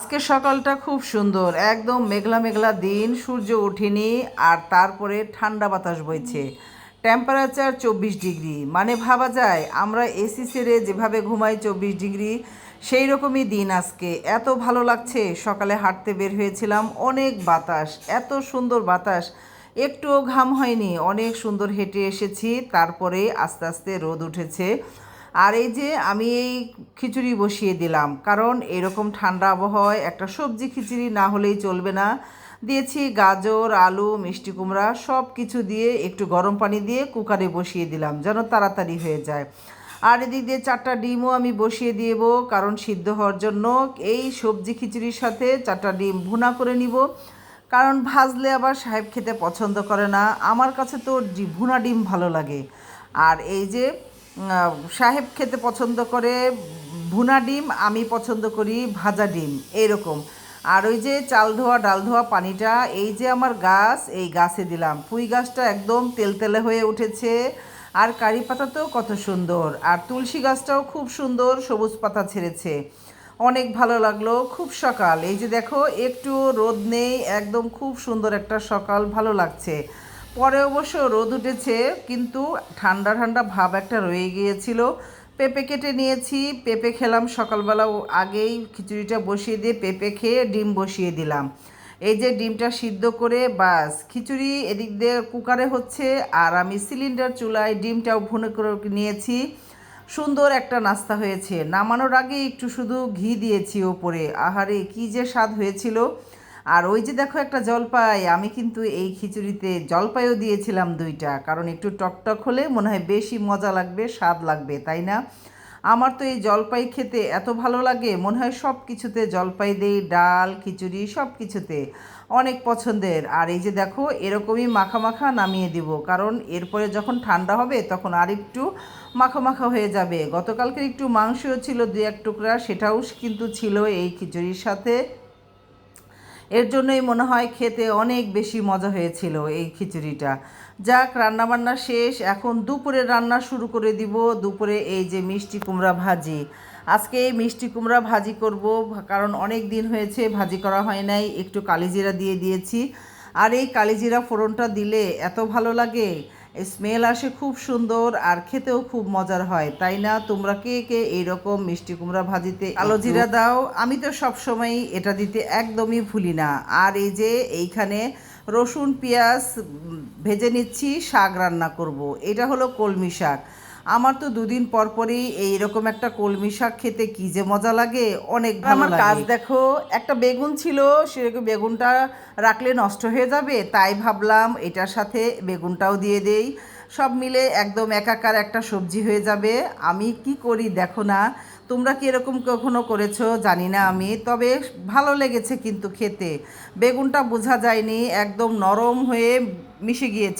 আজকে সকালটা খুব সুন্দর, একদম মেঘলা মেঘলা দিন, সূর্য ওঠেনি আর তারপরে ঠান্ডা বাতাস বইছে। টেম্পারেচার চব্বিশ ডিগ্রি মানে ভাবা যায় আমরা এসি সেরে যেভাবে ঘুমাই চব্বিশ ডিগ্রি, সেই রকমই দিন আজকে। এত ভালো লাগছে, সকালে হাঁটতে বের হয়েছিলাম, অনেক বাতাস, এত সুন্দর বাতাস। একটুও ঘাম হয়নি, অনেক সুন্দর হেঁটে এসেছি, তারপরে আস্তে আস্তে রোদ উঠেছে। আর এই যে আমি এই খিচুড়ি বসিয়ে দিলাম, কারণ এরকম ঠান্ডা আবহাওয়ায় একটা সবজি খিচুড়ি না হলেই চলবে না। দিয়েছি গাজর, আলু, মিষ্টি কুমড়া সব কিছু দিয়ে একটু গরম পানি দিয়ে কুকারে বসিয়ে দিলাম, যেন তাড়াতাড়ি হয়ে যায়। আর এদিক দিয়ে চারটা ডিমও আমি বসিয়ে দিব কারণ সিদ্ধ হওয়ার জন্য এই সবজি খিচুড়ির সাথে চারটা ডিম ভুনা করে নিব। কারণ ভাজলে আবার সাহেব খেতে পছন্দ করে না, আমার কাছে তো ভুনা ডিম ভালো লাগে। আর এই যে সাহেব খেতে পছন্দ করে ভুনা ডিম, আমি পছন্দ করি ভাজা ডিম এইরকম আর ওই যে চাল ধোয়া, ডাল ধোয়া পানিটা, এই যে আমার গাছ, এই গাছে দিলাম। পুঁই গাছটা একদম তেলতেলে হয়ে উঠেছে। আর কারি পাতাতেও কত সুন্দর। আর তুলসী গাছটাও খুব সুন্দর, সবুজ পাতা ছেড়েছে। অনেক ভালো লাগল, খুব সকাল। এই যে দেখো, একটু রোদ নেই, একদম খুব সুন্দর একটা সকাল, ভালো লাগছে। পরে অবশ্য রোদ উঠেছে, কিন্তু ঠান্ডা ঠান্ডা ভাব একটা রয়ে গিয়েছিল। পেঁপে কেটে নিয়েছি, পেঁপে খেলাম সকালবেলা আগেই খিচুড়িটা বসিয়ে দিয়ে পেঁপে খেয়ে ডিম বসিয়ে দিলাম। এই যে ডিমটা সিদ্ধ করে বাস, খিচুড়ি এদিক দিয়ে কুকারে হচ্ছে আর আমি সিলিন্ডার চুলায় ডিমটাও ভুনে করে নিয়েছি। সুন্দর একটা নাস্তা হয়েছে, নামানোর আগে একটু শুধু ঘি দিয়েছি ওপরে। আহারে, কি যে স্বাদ হয়েছিল। আর ওই যে দেখো একটা জলপাই, আমি কিন্তু এই খিচুড়িতে জলপাইও দিয়েছিলাম দুইটা, কারণ একটু টকটক হলে মনে হয় বেশি মজা লাগবে, স্বাদ লাগবে, তাই না? আমার তো এই জলপাই খেতে এত ভালো লাগে, মনে হয় সব কিছুতে জলপাই দেই, ডাল, খিচুড়ি, সব কিছুতে অনেক পছন্দের। আর এই যে দেখো, এরকমই মাখা মাখা নামিয়ে দিব, কারণ এরপরে যখন ঠান্ডা হবে তখন আর একটু মাখা মাখা হয়ে যাবে। গতকালকের একটু মাংসও ছিল দু এক টুকরা, সেটাও কিন্তু ছিল এই খিচুড়ির সাথে। এর জন্যই মনে হয় খেতে অনেক বেশি মজা হয়েছিল এই খিচুড়িটা। যাক, রান্নাবান্না শেষ। এখন দুপুরে রান্না শুরু করে দিব দুপুরে এই যে মিষ্টি কুমড়া ভাজি। আজকে এই মিষ্টি কুমড়া ভাজি করব, কারণ অনেক দিন হয়েছে ভাজি করা হয় নাই, একটু কালিজিরা দিয়ে দিয়েছি। আর এই কালিজিরা ফোড়নটা দিলে এত ভালো লাগে। স্মেল আসে খুব সুন্দর আর খেতেও খুব মজার হয় তাই না? তোমরা কে কে এইরকম মিষ্টি কুমড়া ভাজিতে কালো জিরা দাও আমি তো সব সময় এটা দিতে একদমই ভুলি না। আর এই যে এইখানে রসুন পেঁয়াজ ভেজে নিচ্ছি শাক রান্না করব। এটা হলো কলমি শাক। আমার তো দুদিন পর পরই এইরকম একটা কলমি শাক খেতে কি যে মজা লাগে অনেক আমার কাজ দেখো একটা বেগুন ছিল সেরকম বেগুনটা রাখলে নষ্ট হয়ে যাবে তাই ভাবলাম এটার সাথে বেগুনটাও দিয়ে দেই। সব মিলে একদম একাকার একটা সবজি হয়ে যাবে। আমি কি করি দেখো না তোমরা কি এরকম কখনো করেছ জানি না আমি তবে ভালো লেগেছে কিন্তু খেতে। বেগুনটা বোঝা যায়নি একদম নরম হয়ে মিশে গিয়েছে।